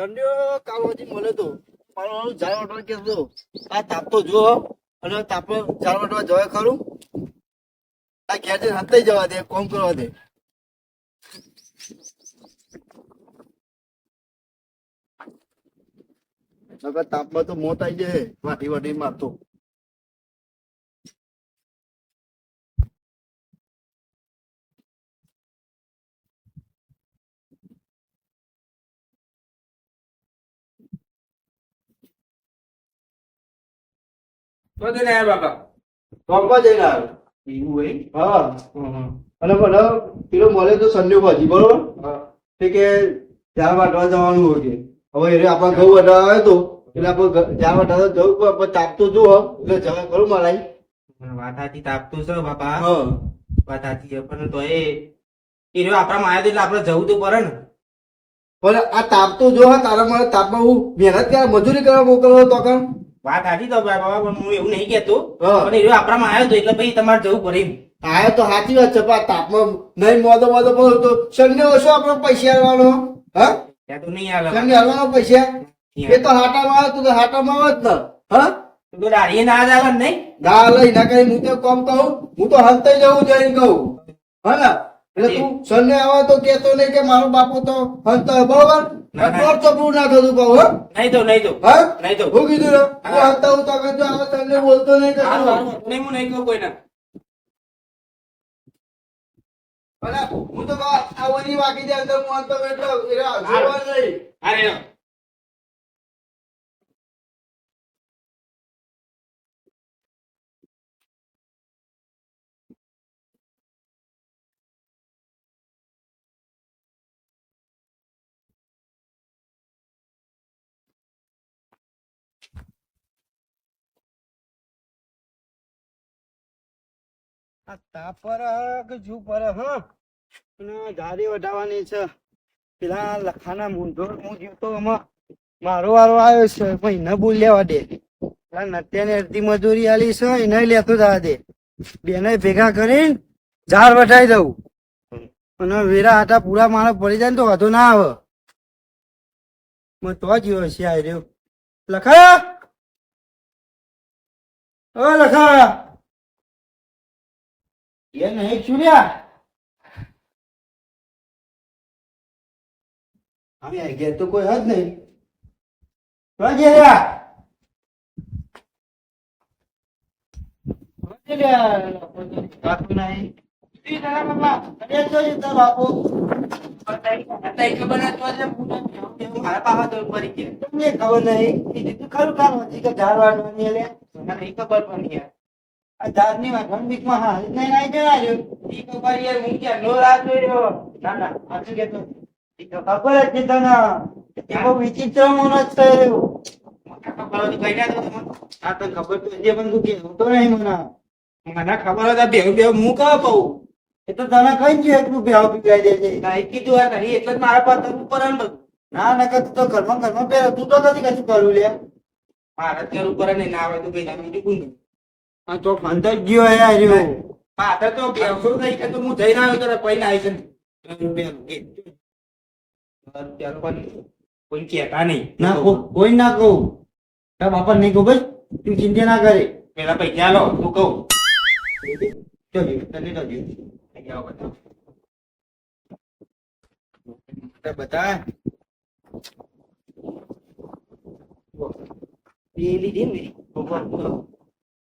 સંડ્યો કામ પછી મળે તો. પણ ઝાડ વાટવા કહેતો આ તાપ તો જુઓ અને તાપ ઝાડ વાટવા જવાય ખરું? આ ઘેર જઈને હંતાઈ જવા દે, કોમ કરવા દે. તાપમાં તો મોત આવી જાય. વાટી વાટી મારતો. બધું ને બાપા. કોમ્પા જઈને આવ્યો. એવું હોય? હા. અને મને પેલો મળે તો ભાજી બરોબર? તે કે ચાર વાટવા જવાનું હોય કે. હવે એ આપણા ઘઉં વાટવા તો એટલે આપણે ચાર વાટવા જવું પણ તાપ તો જુઓ એટલે જવા ખરું વાત સાચી તાપતું છે બાપા. હા. વાત પણ તો એ એ આપણા માયા એટલે આપણે જવું તો પડે ને. પણ આ તાપ તો જો હા તારા મારે તાપમાં હું મહેનત કરવા મજૂરી કરવા મોકલવો તો કાં? વાત સાચી તો બાબા પણ હું એવું નહીં કેતો. પણ એ આપણામાં આવ્યો તો એટલે ભાઈ તમારે જવું પડે આવ્યો તો સાચી વાત છે પણ તાપમાં નહીં મોદો મોદો પડો તો સંડે ઓછો આપણે પૈસા આવવાનો હા? ત્યાં તો નહીં આવે સંડે આવવાનો પૈસા? એ તો હાટામાં આવે તું તો હાટામાં આવે જ ને. હા? તું તો દાઢીએ ના આવે નહીં? ના લઈ ના કઈ હું તો કોમ કહું? હું તો હલતે જવું જઈને કહું. હા ને? એટલે તું સન્ને આવે તો કેતો નહીં કે મારો બાપુ તો હલતો બરોબર? ના, ના. દોઢ ના થતું કહું હો. નહીં તો નહીં તો હા? નહીં તો હું કીધું ને હું. હા. તો કહેતો આવે બોલતો નહીં તો. નહીં હું નહીં કહું કોઈને. હું તો કહું, આ વળી વાગી જાય તો હું હંતો બેઠો. એ જોવા નહીં. અરે આ તાપ કે જુ ભેગા કરીને ઝાડ વટાઈ દઉં. અને વેરા આટા પૂરા મારા પડી જાય ને તો વાંધો ના આવે. મને તો જીવો છે આ રહ્યો. લખા! ઓ લખા! એ નહીં છુર્યા અમે ઘેર તો કોઈ હદ નહીં. તો જેર્યા બાપુ નહીં ઈ તારા બાપા. અરે તો ઈ તારા ખબર નહીં. ખરું કામ હતી કે ધારવાનું નહીં ખબર પણ યાર. આ ઝાડની વાગણ બીકમાં હા નહીં નાઈ જણાજો નો રાત રહ્યો? ના ના કે ખબર જ છે તને. એવો વિચિત્ર માણસ જ મને ખબર આ તો ખબર તો જે પણ તું તો નહીં મને. મને ખબર હતા બેહુ બેહુ, હું કહો પાઉં એ તો તને કઈ છે એટલું ભેવ પીવાઈ દે છે. નહીં કીધું આ નહીં એટલે જ મારા પાસે ઉપર ના ના તું તો ઘરમાં ઘરમાં પહેરે. તું તો નથી કશું કરું લે મારા જ કરવું પડે ને આવે તો કઈ ના બીજું? આ તો ફંદર ગયો હે આ રહ્યો મારે તો બેહુ નહીં કે તો હું જઈને આવ્યો તો કોઈ ના આવી છે ત્યારે પણ કોઈ કહેતા નહીં ના કો- કોઈ ના કહું તારા બાપા નહીં કહું ભાઈ તું ચિંતા ના કરે પેલા પૈસા લો તું કહું તો જીવ, તને તો જીવ. પૈસા આવો બધા. તો બતા એ લીધી ને કહેતા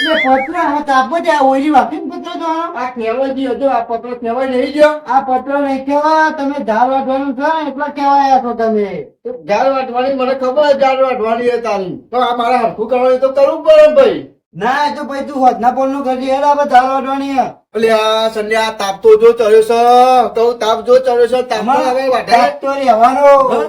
પત્ર હતા આ ઓલી વાપી પત્ર તો આ કહેવાય હતો આ પત્ર કહેવાય લઈ ગયો? આ પત્ર નહીં કહેવાય તમે ઝાડ વાટવાનું છો ને એટલા કહેવાય છો તમે. ઝાડ વાટવાની મને ખબર ઝાડ વાટવાની તારી. તો આ મારે હરખું કરવાનું તો કરવું પડે ભાઈ. ના તો ભાઈ તું હોદના પોલનું કરજે હેડા આપણે ઝાડ વાટવાની એટલે આ સંડે આ તાપ તો જો ચડ્યો છે. તો તાપ જો ચડ્યો છે તાપમાં હવે વાટાય તો રહેવાનો.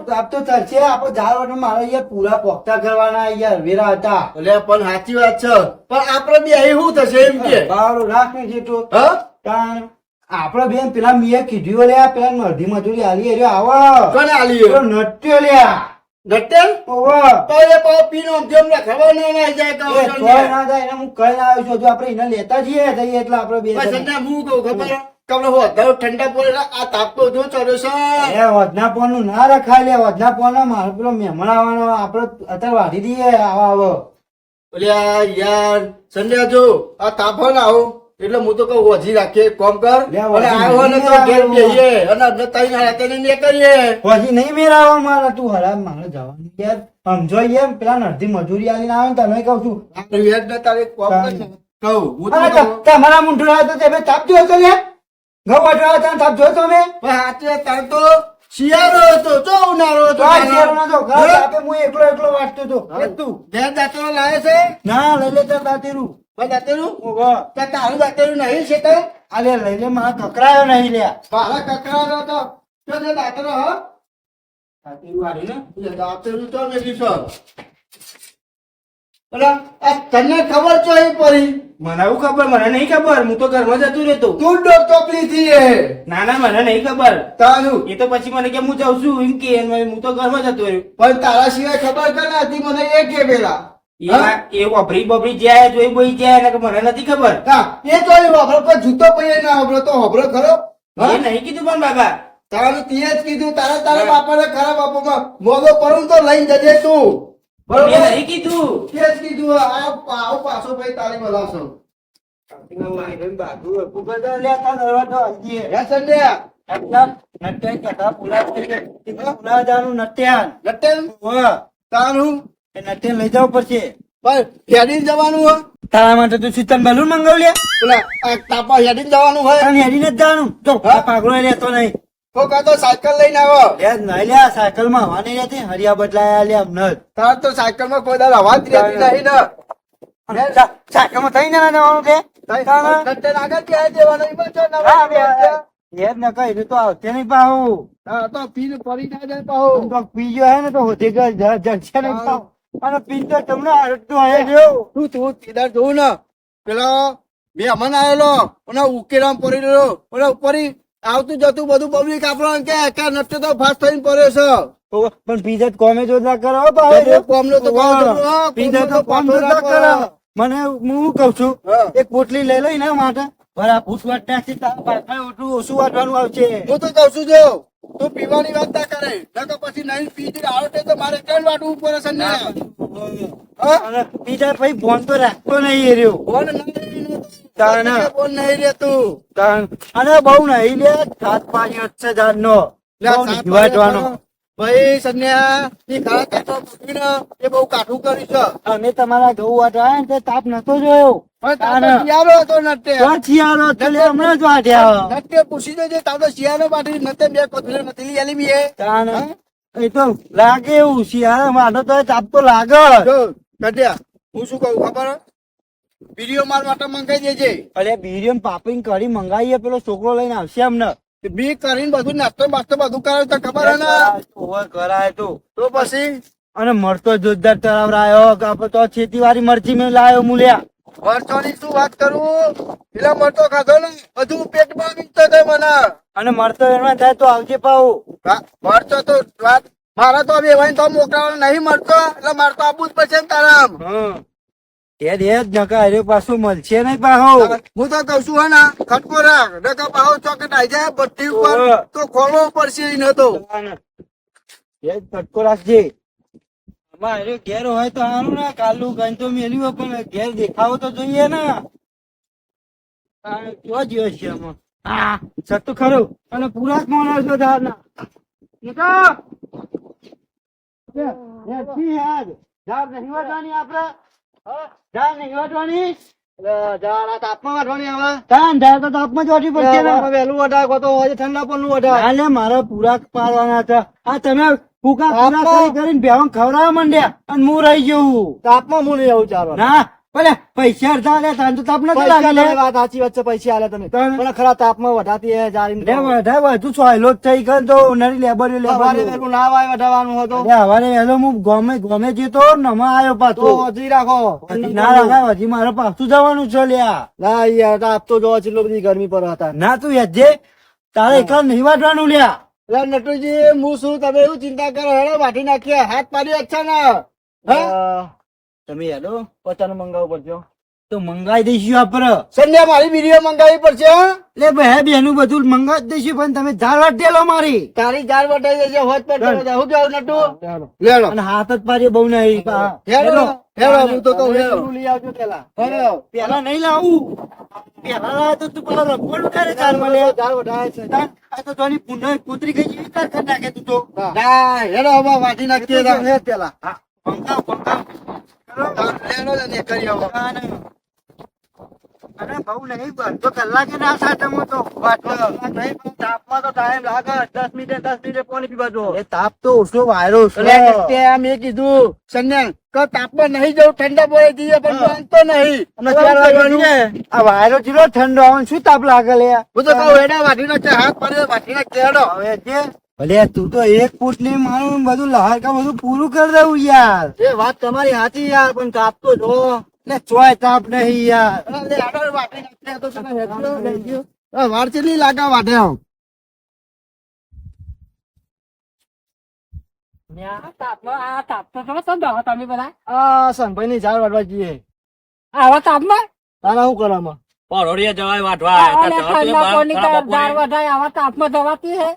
તાપ તો ચડશે આપણે ઝાડ વાટવા મારે અહીંયા પૂરા પોખતા કરવાના અહીંયા વેરા હતા. એટલે પણ સાચી વાત છે. પણ આપણે બે અહીં શું થશે એમ કે? બારો રાખ ને જેટલો કારણ આપડે બેન પેલા મેં કીધું લ્યા પેલા અડધી મજૂરી આલી રહ્યો આવો. કોને આલી નટ્યો લ્યા ગટેલ ઓવો તો એ પાછો પીનો જેમ ખબર ના ના જાય કહો એ છો. ના થાય એને હું કઈ ના આવ્યો છું આપણે એને લેતા જઈએ જઈએ એટલે આપણે બે બસ એટલે હું કહું ખબર? તમને હું અત્યારે ઠંડા પડે આ તાપતો જો ચડ્યો છે. એ વધના પોનનું ના રખાય લે વધના પોન ના મારો પેલો મહેમાન આવવાનો આપડે અત્યારે વાઢી દઈએ આવો આવો. અલ્યા યાર સંડ્યા જો આ તાપો ના આવો. એટલે હું તો કહું હોજી રાખીએ કોમ કર. અને આવ્યો ને તો ઘેર બેહીએ અને અમને તઈ ના રાતે ને કરીએ. હોજી નહીં મેરાવા મારે તું હરામ મારે જવાનું યાર. સમજો એમ પેલા અડધી મજૂરી આલીને આવે ને તને કહું છું. વ્યાજ ના તારે કોમ કર. ને. કહું હું તો તમારા મુંઢો આવ્યો તો તમે તાપ જોયો તો લે. ઘઉં વાટવા હતા તાપ જોયો તો મેં. પણ હાચે તારે તો શિયાળો હતો જો ઉનાળો હતો આ ઘર હું? એકલો એકલો વાંચતો હતો. તું ઘેર દાંતરો લાવે છે? ના લઈ લે તાર દાંતેરું. દાંતરું ઓહો. તારું દાંતરું નહીં છે તે? આ લે મારા કકરાયો નહીં લ્યા. મારા કકરાનો તો? તો તે દાંતરો હ. દાંતેરું આલ્યું ને? એટલે તો મેલી છો અલા, આ તને ખબર છો એ પડી મને એવું ખબર મને નહીં ખબર. હું તો ઘરમાં જતું રહેતો. તું ડોક ચોપડી થી ના ના મને નહીં ખબર. તારું. એ તો પછી મને કે હું જાઉં છું? એમ કે હું તો ઘરમાં જતો રહ્યો. પણ તારા સિવાય ખબર કને હતી મને એ કે પેલા. એ વભરી બભરી જાય જોઈ બોઈ જાય મને નથી ખબર. હા એ તો વાપરો પણ જૂતો પૈયે ના વાપરો તો વાપરો ખરો. એ નહીં કીધું પણ બાબા. તારું તીએ જ કીધું તારા તારા બાપાને ખરા બાપામાં મોગો પડું તો લઈને જજે તું. બરોબર? નહીં કીધું. તે જ કીધું આ આવો પાછો ભાઈ તારી બોલાવશો બાજુ હરખું કરી લે તાર દરવાજો હલજીએ. હે. સંડ્યા નટ્યાન કથા પુલા પુલા નટ્યાન. લટેલ તારું? એ લઈ જવું પડશે પણ હેડીને જવાનું હોય તારા માટે તું શીતલ બલૂન મંગાવ લે પેલા તાપા હેડીને જવાનું હોય અને હેડીને જ જવાનું. તો? પાઘડો રહેતો નહીં. તો તો સાયકલ લઈને આવો. લે નહીં લે સાયકલમાં હવા નહીં રહેતી. હરિયા બદલાયા લે હમણાં તાર તો સાયકલમાં કોઈ દાડો અવાજ રહેતી નહીં ને. સાયકલમાં થઈને ના જવાનું છે તાણા. આગળ ક્યાં એ પાછો નવો. યાર ન કઈ તો આવતે નહીં પાહુ. તો પીને પડી ના જાય પાહો. તો પીજો હે ને તો હોતી ગયો જ- નહીં પાહુ. અને પિંજર તમને હે જેવું તું તું કેદાર જોઉં ને. પેલો બે અમન આવેલો અને ઉકેરામ પડી રહ્યો અને ઉપર આવતું જતું બધું પબ્લિક આપણો કે કે નટ્ટો તો ફાસ્ટ થઈને પડ્યો છે. પણ પીઝા કોમે જો ના કરો ભાઈ. કોમનો તો. પીઝા તો કોમનો જોરદાર કરો. મને હું કઉ છું એક પોટલી લઈ લઈ ને માટે બરા ફૂટ વાટનાથી તારા પાછળ ઓછું ઓછું વાટવાનું આવશે. હું તો કઉ છું જો તું પીવાની વાત ના કરે નકર પછી નહીં પી આવડે તો મારે કેમ વાટવું પડે છે ને? અને ફોન તો રાખતો નહીં રહ્યો. બોલ નહીં તારે ના. બોલ નહીં રે તું? અને બહુ નહીં લે સાત પાંચ છે જાત નો લે વાટવાનો ભાઈ સન્યા એ પકડીને એ બહુ કાઠું કર્યું છે. અમે તમારા ઘઉં વાટવા તે તાપ નતો જોયો. શિયાળો હતો શિયાળો હમણાં જ વાટ્યા નટ્ટે પૂછી દેજે તો શિયાળો પાટી નતે બે કોથળી મતીલી આલી બી એ તાણ. એ તો લાગે એવું શિયાળા માટે તો તાપ તો લાગે જો. હું શું કહું ખબર બીડીઓ માર માટે મંગાઈ દેજે. અરે બીરિયમ પાપિંગ કરી મંગાવીએ પેલો છોકરો લઈને આવશે અમને. બી કરીને બધું નાસ્તો બાસ્તો બધું કરે તો ખબર હે ને? ઓવર કરાય તો. તો પછી? અને મરતો જોરદાર તળાવ રાયો તો ખેતીવાડી મરચી મેં લાયો મૂલ્યા. શું વાત કરું? પેલા મરતો ખાધો ને બધું પેટમાં વીકતો થાય મને. અને મરતો એમાં થાય તો આવજે પાઉ. મરચો તો વાત મારા તો હવે તો મોકલાવાનો નહીં મળતો એટલે મારે તો આપવું જ પડશે ને તારા હમ એ દે જ નકા અરે પાછું મળશે નહીં પાહો. હું તો કઉ છું હે ખટકો રાખ નકર પાહો ચોકટ આઈ જાય ભઠ્ઠી ઉપર તો ખોલવો પડશે ઈ નતો એ જ ફટકો રાખજે. અમારે ઘેર હોય તો સારું ને કાલું કઈ તો મેલ્યું પણ ઘેર દેખાવો તો જોઈએ ને. આ જો છે આમાં. હા. સત્તુ ખરું અને પૂરા જ મોનો છો ધારના. નીકળ. યાર. નહીં ઝાડ નહીં વાટવાની જ મારા પૂરા પાડવાના હતા. આ તમે ફૂકા પૂરા કરીને ભેહું ખવડાવવા માંડ્યા અને હું રહી જવું તાપમાં હું નહીં આવું ચાલો ના પણ પૈસા અડધા લે તાન તો તાપ નતો લાગે લે વાત સાચી વાત છે પૈસા આલે તમે. પણ ખરા તાપમાં વધાતી હે જારી લે વધુ સોયલો જ થઈ ગયો તો ઉનાળી લેબર લેબર વહેલું ના વાય વઢાવાનું હતો લે હવારે વહેલો હું ગમે ગમે જતો નમા આવ્યો તો પાછો. હજી રાખો. ના રાખાય હજી મારે પાછું જવાનું છે લ્યા. ના યાર તાપ તો જોવા કેટલો બધી ગરમી પર હતા. ના તું યજે તારે એકલા નહીં વાટવાનું લ્યા. લે નટુજી હું શું તમે એવું ચિંતા કરો હેડો વાટી નાખીએ. હાથ પાડી અચ્છા ના હા. તમે હેડો પચાસ મંગાવવું પડશે તો મંગાવી દઈશું આપડે સંધ્યા મારી વીડિયો મંગાવી પડશે લે ભાઈ બેનું બધું મંગાવી દઈશું પણ તમે ઝાડ વાટેલો મારી. તારી ઝાડ વટાઈ જશે હોત પર તમે જાઓ. નટુ. લેડો અને હાથ જ બહુ નહીં. હેડો હેડો હું તો કહું હેડો. લઈ આવજો પેલા પેલા નહીં લાવું. પેલા લાવે તો તું પેલો રખોડ કરે ચારમાં લે જાર વટાય છે. આ તો તોની પુનઃ કૂતરી ગઈ જેવી તાર કરી નાખે તું તો? ના હેડો હવે વાટી નાખતી પેલા પંકાવ તાર લેડો ને ને કરી આવો અને અરે બહુ નહીં અડધો કલાકે ના. સાચમાં તો વાટવા નહીં પણ તાપમાં તો ટાઈમ લાગે દસ મિનિટે દસ મિનિટે પાણી પીવા જો. એ તાપ તો ઓછો વાયરો મેં કીધું સંજ્ઞા કે તાપમાં નહીં જવું ઠંડા પડે જઈએ પણ માનતો નહીં. આ વાયરો જીરો ઠંડો આવે શું તાપ લાગે લે હું તો કહું હેડા વાટી હાથ પડે વાટી નાખે હવે જે ભલે તું તો એક ફૂટની મારું બધું લહાર કા બધું પૂરું કરી દઉં યાર. એ વાત તમારી સાચી યાર પણ તાપ તો જો ને ચોય કાપ નહીં યાર વાર ચેટલી લાગા વાટે આમ? તમે બધા. સંભાઈ ની ઝાડ વાટવા જઈએ. આવા તાપમાં? તારા શું કરવામાં પરોડિયા જવાય વાટવા. આવા તાપમાં દવાતી હે?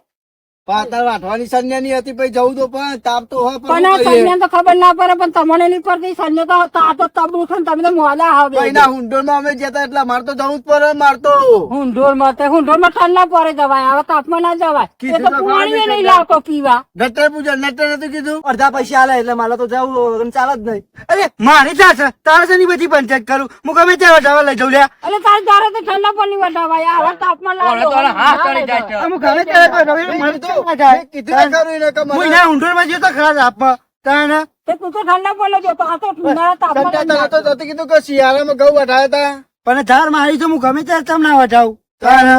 પાતળ વાટવાની સંજ્ઞા ની હતી પછી જવું તો પણ તાપ તો હોય પણ આ તો ખબર ના પડે પણ તમને નહીં પડતી? સૈન્ય તો તા તો તબલું છે તમે તો મોડા આવે એના હુંડોળમાં અમે જતા એટલે મારે તો જવું જ પડે મારે તો. હુંઢોળમાં તે હુંઢોળમાં ઠંડા પડે જવાય આવા તાપમાં ના જવાય. એ કીધું તો તો પાણી નહીં લાવતો પીવા. નટર પૂછે નટર નતું કીધું? અડધા પૈસા આલે એટલે મારે તો જવું ચાલે જ નહીં. અરે મારી ચાલશે તારે શેની બધી પંચાયત કરું? હું ગમે ત્યાં વટાવા લઈ જાઉં લ્યા. એટલે તારે તારે તો ઠંડા પાણી વઢાવાય આવા તાપમાં લાવો હા કરી જાય છે. ગમે ત્યારે મારી શિયાળામાં ઘઉં વઢાયા હતા પણ ધાર મારી તો હું ગમે ત્યારે તમને તાને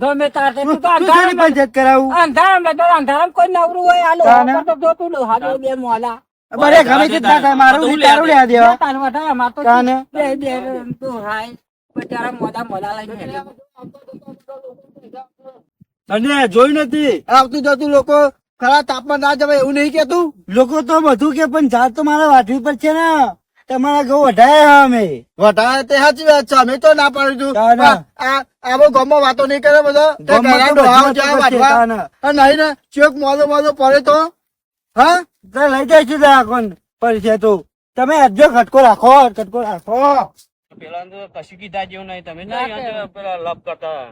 ગમે તાર તે અંધારામાં પંચાયત કરાવું? અંધારામાં બેઠો કોઈ નવરું હોય આલો તો જોતું લો હાલો બે મોલા. બરે ગમે તે થાય મારું તારું લેવા દેવા. તાર વઢાય અમાર તો બે બે તો હાય. તારા મોઢા મોઢા લઈને અને જોઈ નથી. આવતું જતું લોકો ખરા તાપમાન ના જવાય એવું નહીં કેતું લોકો તો બધું કે પણ ઝાડ તો મારા વાટવી છે ને. તમારા ઘઉં વઢાયા અમે. વઢાયા તે સાચી વાત છે. અમે તો ના પાડ્યું. આ આવો ગમો વાતો નહીં કરે બધો. જાય નહીં ને ચોક મોજો મોજો પડે તો. હા? લઈ જઈશું રાખો પડશે તો. તમે અજો ખટકો રાખો ખટકો રાખો. પેલા કશું કીધા જેવું નહીં. તમે ના પેલા લપ કરતા.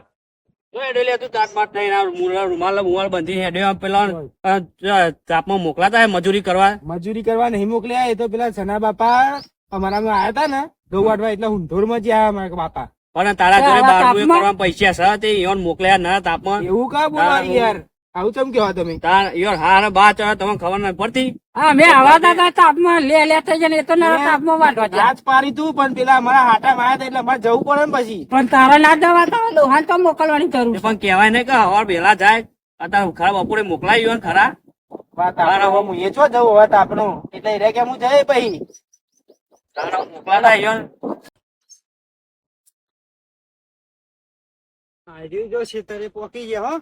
તાપમાં મોકલાતા મજૂરી કરવા? મજૂરી કરવા નહીં મોકલ્યા એ તો પેલા સના બાપા અમારામાં આયા હતા ને ઘઉં વાટવા એટલે હુંઢોરમાં જ્યાં મારા બાપા. પણ તારા ઘરે તાપમાં? કરવા પૈસા છે તે મોકલ્યા ના તાપમાં? એવું કા બોલવાનું યાર? આવું ચમ કેવા તમે? તાર હાર બા ચા તમને ખબર નહીં પડતી. હા મે આવા દાદા તાપમાં લે લે થઈ જાય એ તો ના તાપમાં વાટવા જાય. આજ પાડી તું પણ પેલા મારા હાટા માયા એટલે મારે જવું પડે ને પછી. પણ તારા ના દવા તો લોહાન તો મોકલવાની જરૂર પણ કહેવાય ને કે હવાર વેલા જાય અત્યારે ખરા બપોરે મોકલાઈ ગયો ખરા. હવે હું એ છો જવું વાત આપણું. એટલે રે કે હું જઈ પછી. તારા મોકલાતા ઈયોન આર્યું જો છેતરે પોકી ગયા હો.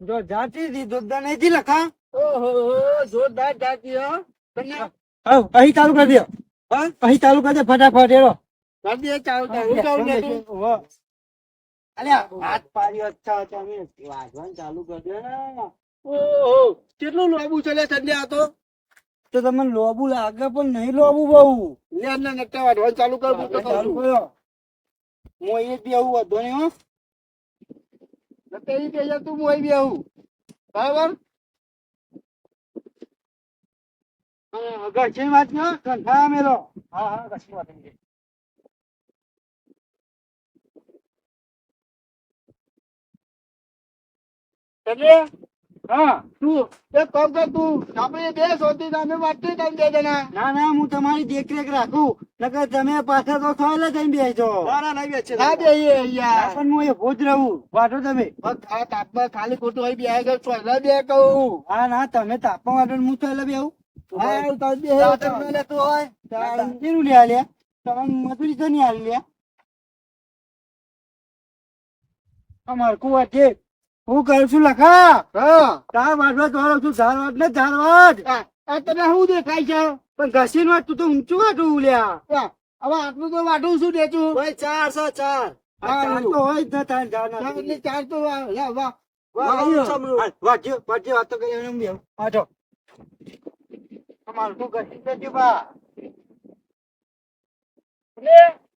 જો જાતી જોરદાર નહીં થી લખા? ઓહો જોરદાર જાતી હો. તને અહી ચાલુ કરી દે. હા? અહીં ચાલુ કરી દે ફટાફટ એરો. કરી દે ચાલુ ચાલુ ચાલુ ને તું. અલ્યા હાથ પાડ્યો અચ્છા અચ્છા અમે વાગવાનું ચાલુ કરી દે. ને ઓહો. કેટલું લોબુ ચલે સંડે આ તો? તો તમને લોબુ લાગે પણ નહીં લોબુ બહુ. લે ને નકટા વાટવાનું ચાલુ કર તો ચાલુ કર્યો કરો. હું એ બી આવું વધો નહીં હો. ઈ કહે તું હું આવી આવું. બરાબર? હા, વાત ન કંઠા મેલો. હા હા કશી વાત સંજ્ઞા હા તું એક કામ તું. આપણે બે સોથી અમે વાંચી તમે બે જણા ના ના હું તમારી દેખરેખ રાખું. નકર તમે પાછા તો થોડા જઈને બેસજો ના બેહીએ યાર પણ હું એ ભોજ રહું. વાટો તમે. આ તાપમાં ખાલી ખોટું હોય બે ચોયલા બે કહું. હા ના તમે તાપવા વાટો હું તાર બે લેતો હોય. શેનું લે આલ્યા તમે મજૂરી તો નહીં આલી લ્યા? અમાર કુવા છે. હું કરું છું લખા. હા. તાર વાટવા દોડો છું ધારવાટ ને ધાર વાટ આ આ તને શું દેખાય છે? પણ ઘસીન વાત તું તો ઊંચું વાટું લ્યા હવે આટલું તો વાટું શું દેતું? ભાઈ ચાર. સો ચાર. ચાર તો હોય જ તાર ચાર એટલે ચાર તો વાહ, વાતો કરી એમ ઘસી દેજો બા.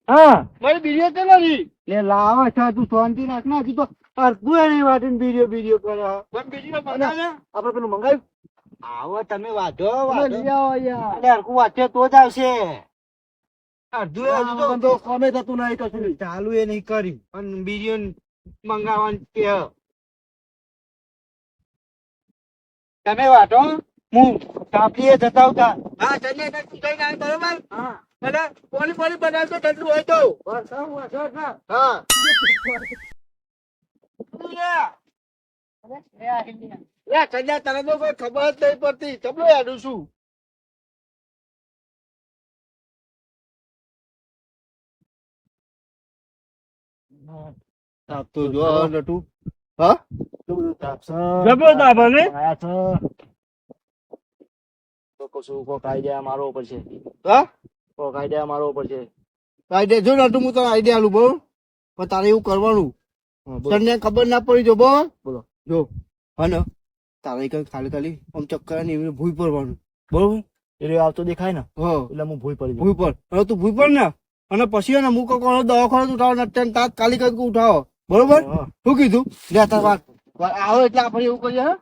હા. મારી બીજો તો નથી? લે લાવો છે તું શાંતિ રાખ ને હજી તો નહીં વાટીને બીડીઓ બીડીઓ કરે. પણ ને આપણે પેલું મંગાવ્યું? આવો તમે વાંધો વાંધો. આવો એટલે હરખું વાંચે તો જ આવશે. હજુ તો કોમે થતું નહીં કશું. ચાલુ એ નહીં કર્યું. પણ બીડીઓ મંગાવવાનું કે તમે વાંચો હું કાપલીએ જતા આવતા. હા તને કઈ તું કઈ ના બરોબર? હા. બનાવતો ઠંડુ હોય તો. હા, કન્યા તને તો કોઈ ખબર જ નહીં પડતી. ચપલો યાડું છું? તાપતો જો નટુ. હા? જબરો તાપ? તો કશું હા? કોક આઈડિયા મારવો પડશે. આઈડિયા જો નટુ હું તને આઈડિયા આલું બહુ. પણ તારે એવું કરવાનું. તને ખબર ના પડી જો બો બોલો. જો હા ને તારે કઈ ખાલી ખાલી આમ ચક્કર ને એવી ભૂઈ પડવાનું. બરોબર? એટલે આવતો દેખાય ને? હા. એટલે હું ભૂઈ પડી ભૂઈ પર હવે તું ભૂઈ પર ને અને પછી ને કોઈ કોનો દવાખાને ઉઠાવો ને અત્યારે કાલી જ ઉઠાવો. બરોબર? શું કીધું? લે તાર વાત. આવો એટલે આપણે એવું કરીએ હે?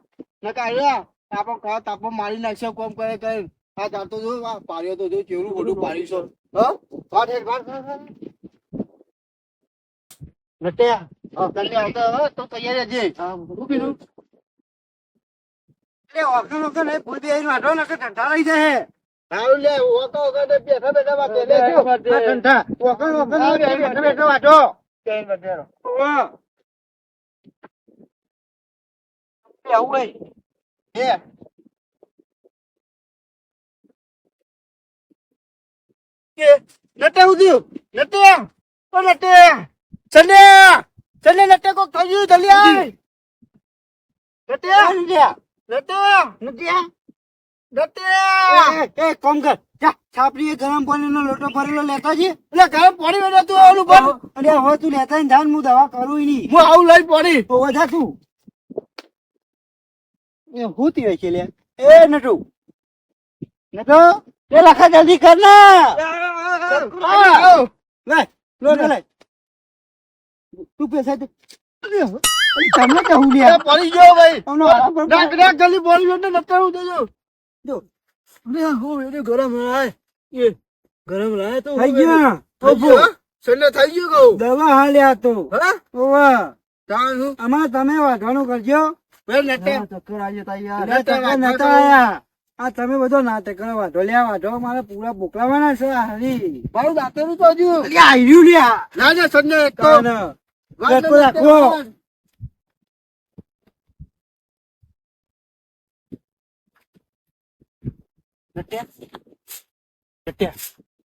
ને કાઢ્યા આપણે ખાવા તાપો મારી નાખશે કોમ કરે કરે આ જાતો જો પાડ્યો તો જો ચેવડું બધું પાડ્યું છે. હા? વાત. નટ્યા કાલે આવતા તો તૈયાર કીધું એટલે ભૂલ વાંધો ઠંડા રહી જાય સારું લે ઓકા ઓકા ને બેઠા બેઠા વાત લે જો. ઠંડા. ઓળખાણ વગર બેઠા બેઠા વાંધો. ઓવા. આવું ભાઈ હે કે નટે ઉધ્યું નટે ઓ નટે ચલે! ચલે નટે કોક થયું જલ્દી આય! નટે નટે નટે નટે એ, એ, કોમ કર. જા છાપરી ગરમ પાણીનો લોટો ભરેલો લેતા છે. એટલે ગરમ પાણી વેડે તું ઓલું ભર. અને હવે તું લેતા ને જાન હું દવા કરું નહીં. હું આવું લઈ પાણી તો વધા તું. એ હું તી હોય છે લે એ નટુ. નટુ? એ લખા જલ્દી કર ને લે લોટ લે. તું પૈસા દે તમને કહું લે પડી ગયો ભાઈ. રાખ રાખ જલ્દી પાણી વેડે નટે ઉધ્યો જો. અરે હો એટલે ગરમ રાય એ ગરમ રાય તો થઈ ગયા. ગયો સન્ને થઈ ગયો કહું. દવા હાલ્યા તો. હા? ઓવા. તાણ હું? આમાં તમે વાંધવાનું કરજો. બે નટે ચક્કર આજે જતા યાર નતા ચક્કર વાંધો નતા આયા. આ તમે બધો નાટક કરો વાંધો લ્યા વાંધો મારે પૂરા બોકલાવાના છે હરી. મારું દાંતેલું તો હજુ. આયર્યું લ્યા. ના ના સંજય એક તો. ગટકો રાખો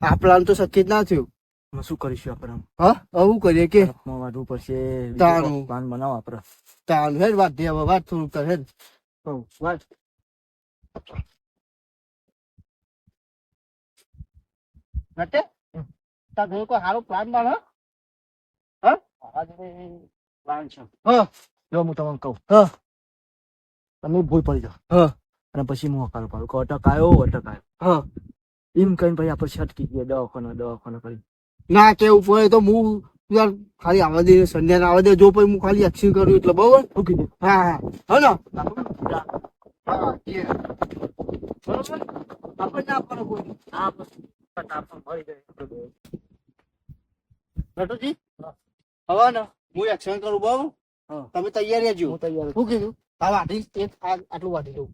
આપણા તો શક્ય જ ના થયું. શું કરીશું આપણે હા આવું કરીએ કે? વાંધવું પડશે. તાણું. પ્લાન બનાવો આપણે. ચાલ હે વાત દે હવે વાત થોડુંક કરે વાત નટે તાર ઘરે કોઈ સારો પ્લાન બને પ્લાન છે હા જો હું તમને કહું. હા. તમે ભૂલ પડી જાઓ. હા. અને પછી હું હકારો પાડું. કે અટકાયો અટકાયો હા એમ કહીને પછી આપણે છટકી ગયા દવાખાને દવાખાને કરી ના કેવું પડે તો હું યાર ખાલી આવા દે સંધ્યા આવવા દે જો પછી હું ખાલી એક્સિંગ કરું એટલે બરોબર? શું કીધું હા હા. હા ને હા જે. બરોબર? આપણે ના કોઈ. આ મળી જાય. નટુજી હવે ને હું એક્શન કરું બરોબર તમે તૈયાર રહેજો. હું તૈયાર શું કીધું? તાર વાઢી. એક આટલું વાઢી દઉં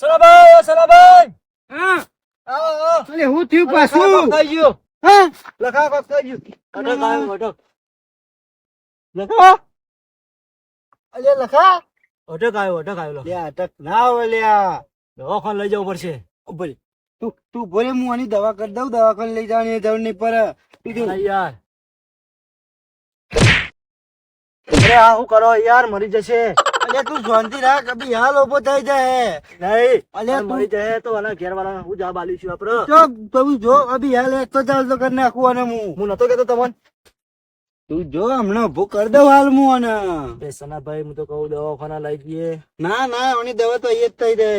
સલાભાઈ સલાભાઈ હા. આવો આવો અલે હું થયું પાછું? કોક થઈ હા. લખા કોક થઈ અટક આવ્યો અટક લખા અલે લખા? અટક આવ્યો અટક આવ્યો લે અટક ના આવે લ્યા દવાખાને લઈ જવું પડશે. ભલે. તું તું ભલે હું આની દવા કરી દઉં દવાખાને લઈ જવાની જરૂર નહીં પર તું યાર. અરે આ હું કરો? યાર મરી જશે. અલે તું શાંતિ રાખ અભી હાલ ઊભો થઈ જાય. નહીં અલે મરી જાય તો આના ઘેર વાળા હું જવાબ આલીશું આપડે. જો તું જો અભી હાલ એક તો ચાલ તો કરી નાખું અને હું. હું નતો કેતો તમને? તું જો હમણાં ઊભો કરી દઉં હાલ હું અને સનાભાઈ હું તો કહું દવાખાના લઈ જઈએ. ના ના એની દવા તો અહીંયા જ થઈ રહે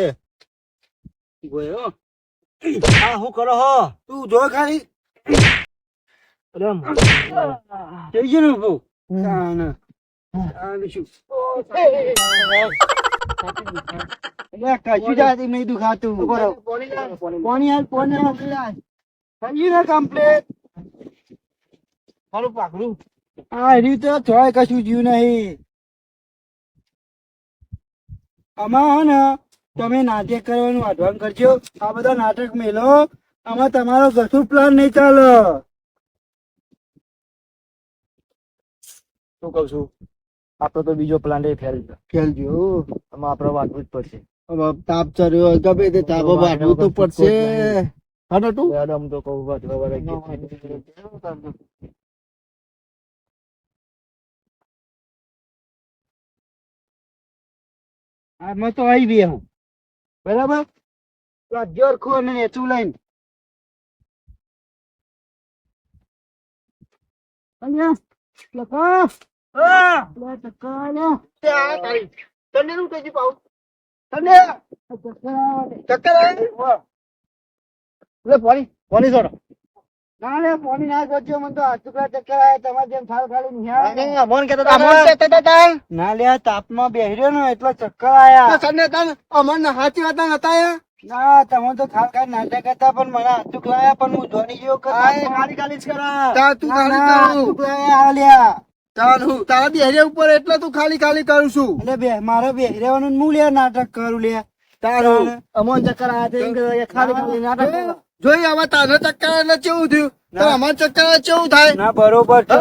ગયો? હા હું કરો હો. તું જો ખાલી. જઈ ગયું ને ઊભો કશું જાતી નહીં દુખાતું. પાણી હાલ પાણી. થઈ ગયું ને કમ્પ્લેટ મારું પાકડું. આ રહ્યું તો થોય કશું જીવ નહીં. આમાં ને તમે નાટક કરવાનું આઢવાન કરજો. આ બધા નાટક મેલો. આમાં તમારો કશું પ્લાન નહીં ચાલે. શું કઉ છું? આપડે તો બીજો પ્લાન એ ફેલ ખેલજો આમાં આપડે વાંચવું જ પડશે. હવે તાપ ચડ્યો ગમે તે તાપ વાંચવું તો પડશે. હા તું મેડમ તો કહું વાંચવા વાળા આમાં તો આવી બે હું. બરાબર? જોરખું અને નેચું લઈને. અહીંયા લખા. નું તેજી પાઉં તને ચક્કર આવે વાહ લે પાણી પાણી છોડો ના લે ના જોજો મને તો આ ચક્કર આવે તમારે જેમ થાળ ખાલી નિહાળ મોન કેતો ના લે તાપમાં બેહી ને એટલો ચક્કર આયા. અમર હાથી હતા નતા ના તમે તો ખાલ ખાલ નાટક હતા પણ મને હાથુક લાયા પણ હું ધોની ગયો કે ખાલી ખાલી જ કરા. તા તું ખાલી હાથુક લાયા. આલ્યા તારું તારા બેહર્યા ઉપર એટલે તું ખાલી ખાલી કરું છું. એટલે બે મારે બેહર્યાનું હું લે નાટક કરું લે તારું અમોન ચક્કર આયા તે એમ કે ખાલી ખાલી નાટક જોઈ હવે તારે ચક્કર એટલે કેવું થયું. તો અમાર ચક્કર કેવું થાય. ના બરોબર છે.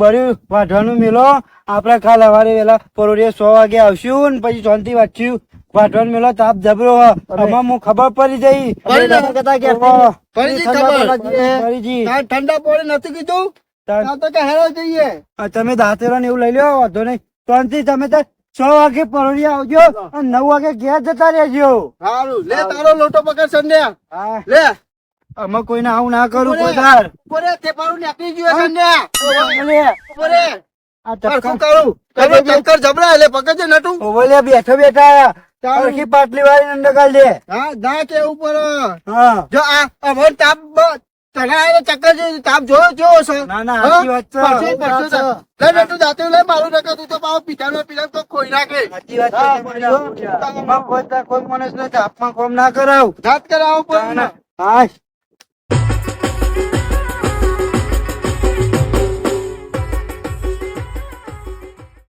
બર્યું વાઢવાનું મેલો. આપડે કાલ સવારે વેલા પરોડિયે સો વાગે આવશું ને પછી શાંતિ વાંચ્યું વાઢવાનું મેલો તાપ જબરો. આમાં હું ખબર પડી જઈ. કહેતા કે. ઠંડા. પડી નથી કીધું? તો કે હેરો જઈએ તમે દાંતેરા ને એવું લઈ લ્યો વાંધો નહીં. શાંતિ તમે તો છ વાગે પરોડી આવજો અને નવ વાગે ઘેર જતા રહેજો. સારું લે તારો લોટો પકડ સંડ્યા હા. લે. અમે કોઈને આવું ના કરું કોઈ દાર પોરે તે પારું નીકળી ગયો સંડ્યા ઓલે, પોરે આ શું ચક્કર કરું તમે ચક્કર જબરા એટલે પકડજે નટુ. ઓલે બેઠો બેઠા. સરખી પાટલી વાળી અંદર દે હા ના કે ઉપર. હા. જો આ અમર તાપ તને ચક્કર જે તાપ જોયો જોયો છે ના ના હા? વાત છે. પરસો, પરસો લે નટુ જાતે લે મારું નકર તું તો પાવ પીઠાનો પીઠા તો કોઈ નાખે. વાત છે કોઈ માણસ ને હાથમાં કોમ ના કરાવ. જાત કરાવો પણ હા